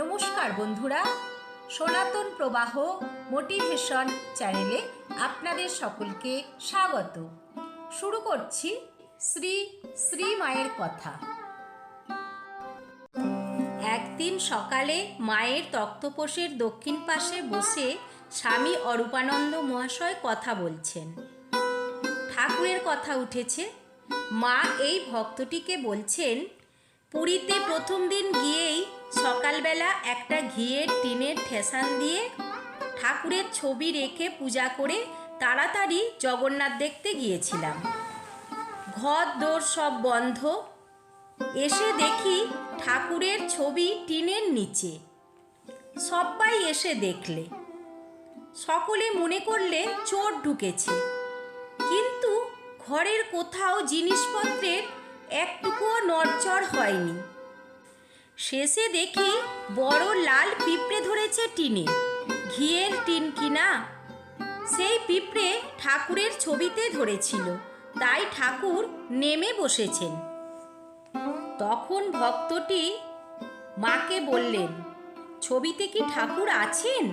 নমস্কার বন্ধুরা। সনাতন প্রবাহ মোটিভেশন চ্যানেলে আপনাদের সকলকে স্বাগত। শুরু করছি শ্রী শ্রী মায়ের কথা। একদিন সকালে মায়ের তক্তপোষের দক্ষিণ পাশে বসে স্বামী অরূপানন্দ মহাশয় কথা বলছেন। ঠাকুরের কথা উঠেছে। মা এই ভক্তটিকে বলছেন, পুরীতে প্রথম দিন গিয়েই সকালবেলা একটা ঘিয়ের টিনের ঠেসান দিয়ে ঠাকুরের ছবি রেখে পূজা করে তাড়াতাড়ি জগন্নাথ দেখতে গিয়েছিলাম। ঘর, দোর সব বন্ধ। এসে দেখি ঠাকুরের ছবি টিনের নিচে। সবাই এসে দেখলে। সকলে মনে করলে চোর ঢুকেছে। কিন্তু ঘরের কোথাও জিনিসপত্রের একটুকুও নড়চড় হয়নি। শেষে দেখি বড় লাল পিঁপড়ে ধরেছে টিনে। ঘিয়ের টিন কিনা সেই পিঁপড়ে ঠাকুরের ছবিতে ধরেছিল, তাই ঠাকুর নেমে বসেছেন। তখন ভক্তটি মাকে বললেন, ছবিতে কি ঠাকুর আছেন?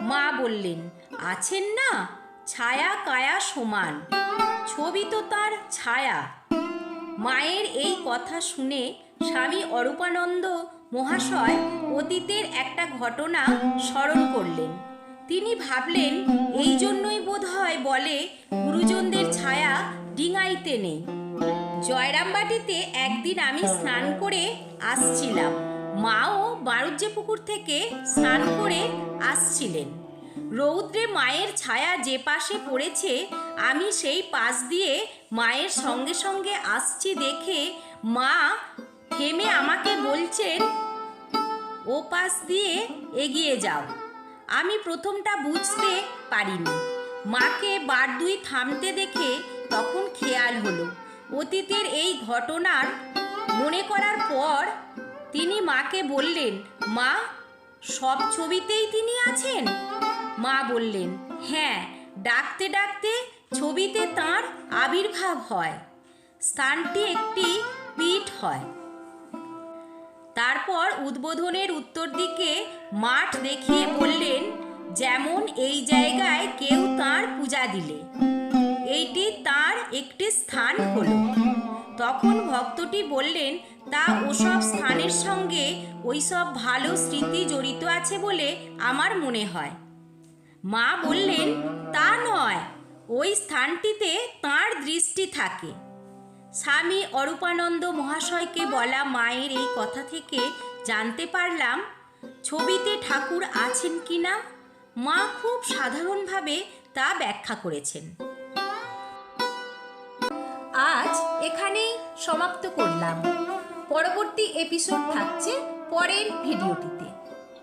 মা বললেন, আছেন না, ছায়া কায়া সমান। ছবি তো তার ছায়া। মায়ের এই কথা শুনে স্বামী অরূপানন্দ মহাশয় অতীতের একটা ঘটনা স্মরণ করলেন। তিনি ভাবলেন, এই জন্যই বোধ হয় বলে গুরুজনদের ছায়া ডিঙাইতে নেই। জয়রামবাটিতে একদিন আমি স্নান করে আসছিলাম। মাও বারুজ্জে পুকুর থেকে স্নান করে আসছিলেন। রৌদ্রে মায়ের ছায়া যে পাশে পড়েছে, আমি সেই পাশ দিয়ে মায়ের সঙ্গে সঙ্গে আসছি দেখে মা থেমে আমাকে বলছেন, ও পাশ দিয়ে এগিয়ে যাও। আমি প্রথমটা বুঝতে পারিনি। মাকে বার দুই থামতে দেখে তখন খেয়াল হলো। অতীতের এই ঘটনার মনে করার পর তিনি মাকে বললেন, মা, সব ছবিতেই তিনি আছেন? মা বললেন হ্যাঁ ডাকতে ডাকতে ছবিতে তার আবির্ভাব হয়। স্থানটি একটি পীঠ হয়। তারপর উদ্বোধনের উত্তর দিকে মাঠ দেখিয়ে বললেন, যেমন এই জায়গায় কেউ তার পূজা দিলে, এইটি তার একটি স্থান হল। তখন ভক্তটি বললেন, তা ওসব স্থানের সঙ্গে ওইসব ভালো স্মৃতি জড়িত আছে বলে আমার মনে হয়। মা বললেন, তা নয়, ওই স্থানটিতে তার দৃষ্টি থাকে। স্বামী অরূপানন্দ মহাশয়কে বলা মায়ের এই কথা থেকে জানতে পারলাম, ছবিতে ঠাকুর আছেন কিনা মা খুব সাধারণভাবে তা ব্যাখ্যা করেছেন। আজ এখানেই সমাপ্ত করলাম। পরবর্তী এপিসোড থাকছে পরের ভিডিওটিতে